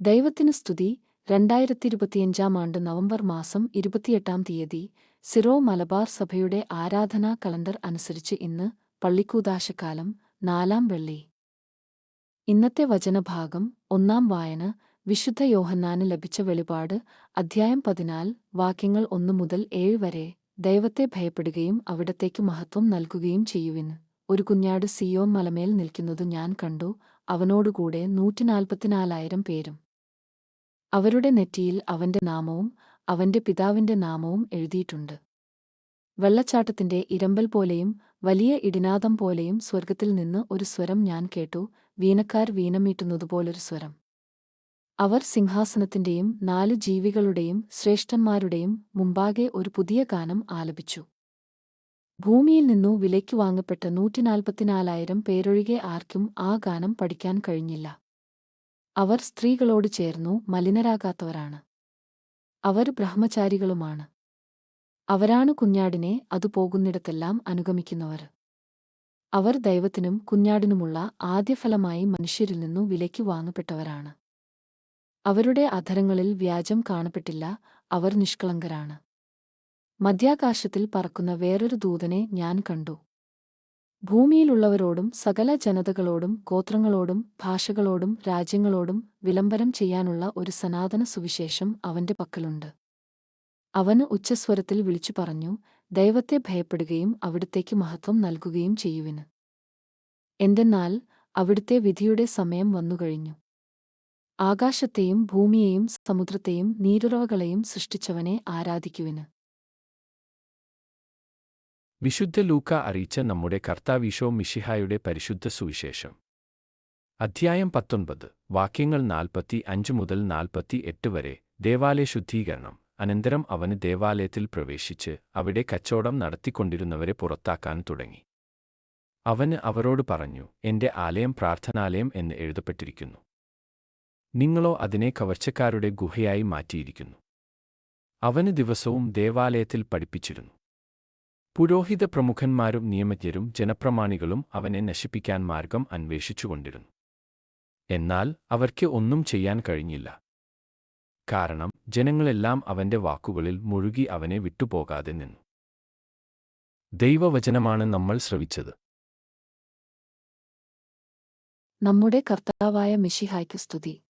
ദൈവത്തിനു സ്തുതി. രണ്ടായിരത്തി ഇരുപത്തിയഞ്ചാം ആണ്ട് നവംബർ മാസം ഇരുപത്തിയെട്ടാം തീയതി സിറോ മലബാർ സഭയുടെ ആരാധനാ കലണ്ടർ അനുസരിച്ച് ഇന്ന് പള്ളിക്കൂദാശക്കാലം നാലാം വെള്ളി. ഇന്നത്തെ വചനഭാഗം ഒന്നാം വായന വിശുദ്ധ യോഹന്നാന് ലഭിച്ച വെളിപാട് അധ്യായം പതിനാല് വാക്യങ്ങൾ ഒന്നു മുതൽ ഏഴ് വരെ ദൈവത്തെ ഭയപ്പെടുകയും അവിടത്തേക്ക് മഹത്വം നൽകുകയും ചെയ്യുവിന് ഒരു കുഞ്ഞാട് സിയോൻ മലമേൽ നിൽക്കുന്നത് ഞാൻ കണ്ടു. അവനോടുകൂടെ നൂറ്റിനാൽപ്പത്തിനാലായിരം പേരും. അവരുടെ നെറ്റിയിൽ അവന്റെ നാമവും അവന്റെ പിതാവിന്റെ നാമവും എഴുതിയിട്ടുണ്ട്. വെള്ളച്ചാട്ടത്തിന്റെ ഇരമ്പൽ പോലെയും വലിയ ഇടിനാദം പോലെയും സ്വർഗത്തിൽ നിന്ന് ഒരു സ്വരം ഞാൻ കേട്ടു വീണക്കാർ വീണമീട്ടുന്നതുപോലൊരു സ്വരം. അവർ സിംഹാസനത്തിന്റെയും നാല് ജീവികളുടെയും ശ്രേഷ്ഠന്മാരുടെയും മുമ്പാകെ ഒരു പുതിയ ഗാനം ആലപിച്ചു. ഭൂമിയിൽ നിന്നു വിലയ്ക്കു വാങ്ങപ്പെട്ട നൂറ്റിനാൽപ്പത്തിനാലായിരം പേരൊഴികെ ആർക്കും ആ ഗാനം പഠിക്കാൻ കഴിഞ്ഞില്ല. അവർ സ്ത്രീകളോട് ചേർന്നു മലിനരാകാത്തവരാണ്. അവർ ബ്രഹ്മചാരികളുമാണ്. അവരാണ് കുഞ്ഞാടിനെ അതു പോകുന്നിടത്തെല്ലാം അനുഗമിക്കുന്നവർ. അവർ ദൈവത്തിനും കുഞ്ഞാടിനുമുള്ള ആദ്യഫലമായി മനുഷ്യരിൽ നിന്നു വിലയ്ക്ക് വാങ്ങപ്പെട്ടവരാണ്. അവരുടെ അധരങ്ങളിൽ വ്യാജം കാണപ്പെട്ടില്ല അവർ നിഷ്കളങ്കരാണ്. മധ്യാകാശത്തിൽ പറക്കുന്ന വേറൊരു ദൂതനെ ഞാൻ കണ്ടു. ഭൂമിയിലുള്ളവരോടും സകല ജനതകളോടും ഗോത്രങ്ങളോടും ഭാഷകളോടും രാജ്യങ്ങളോടും വിളംബരം ചെയ്യാനുള്ള ഒരു സനാതന സുവിശേഷം അവന്റെ പക്കലുണ്ട്. അവന് ഉച്ചസ്വരത്തിൽ വിളിച്ചു പറഞ്ഞു ദൈവത്തെ ഭയപ്പെടുകയും അവിടുത്തേക്ക് മഹത്വം നൽകുകയും ചെയ്യുവിന്. എന്തെന്നാൽ അവിടുത്തെ വിധിയുടെ സമയം വന്നുകഴിഞ്ഞു. ആകാശത്തെയും ഭൂമിയെയും സമുദ്രത്തെയും നീരുറവകളെയും സൃഷ്ടിച്ചവനെ ആരാധിക്കുവിന്. വിശുദ്ധ ലൂക്ക അറിയിച്ച നമ്മുടെ കർത്താവീശോ മിഷിഹായുടെ പരിശുദ്ധ സുവിശേഷം. അധ്യായം പത്തൊൻപത് വാക്യങ്ങൾ നാൽപ്പത്തി അഞ്ച് മുതൽ നാൽപ്പത്തി എട്ട് വരെ ദേവാലയ ശുദ്ധീകരണം അനന്തരം അവന് ദേവാലയത്തിൽ പ്രവേശിച്ച് അവിടെ കച്ചവടം നടത്തിക്കൊണ്ടിരുന്നവരെ പുറത്താക്കാൻ തുടങ്ങി. അവന് അവരോട് പറഞ്ഞു എന്റെ ആലയം പ്രാർത്ഥനാലയം എന്ന് എഴുതപ്പെട്ടിരിക്കുന്നു. നിങ്ങളോ അതിനെ കവർച്ചക്കാരുടെ ഗുഹയായി മാറ്റിയിരിക്കുന്നു. അവന് ദിവസവും ദേവാലയത്തിൽ പഠിപ്പിച്ചിരുന്നു. പുരോഹിത പ്രമുഖന്മാരും നിയമജ്ഞരും ജനപ്രമാണികളും അവനെ നശിപ്പിക്കാൻ മാർഗം അന്വേഷിച്ചുകൊണ്ടിരുന്നു. എന്നാൽ അവർക്ക് ഒന്നും ചെയ്യാൻ കഴിഞ്ഞില്ല. കാരണം ജനങ്ങളെല്ലാം അവന്റെ വാക്കുകളിൽ മുഴുകി അവനെ വിട്ടുപോകാതെ നിന്നു. ദൈവവചനമാണ് നമ്മൾ ശ്രവിച്ചത്. നമ്മുടെ കർത്താവായ മിഷിഹായ്ക്ക് സ്തുതി.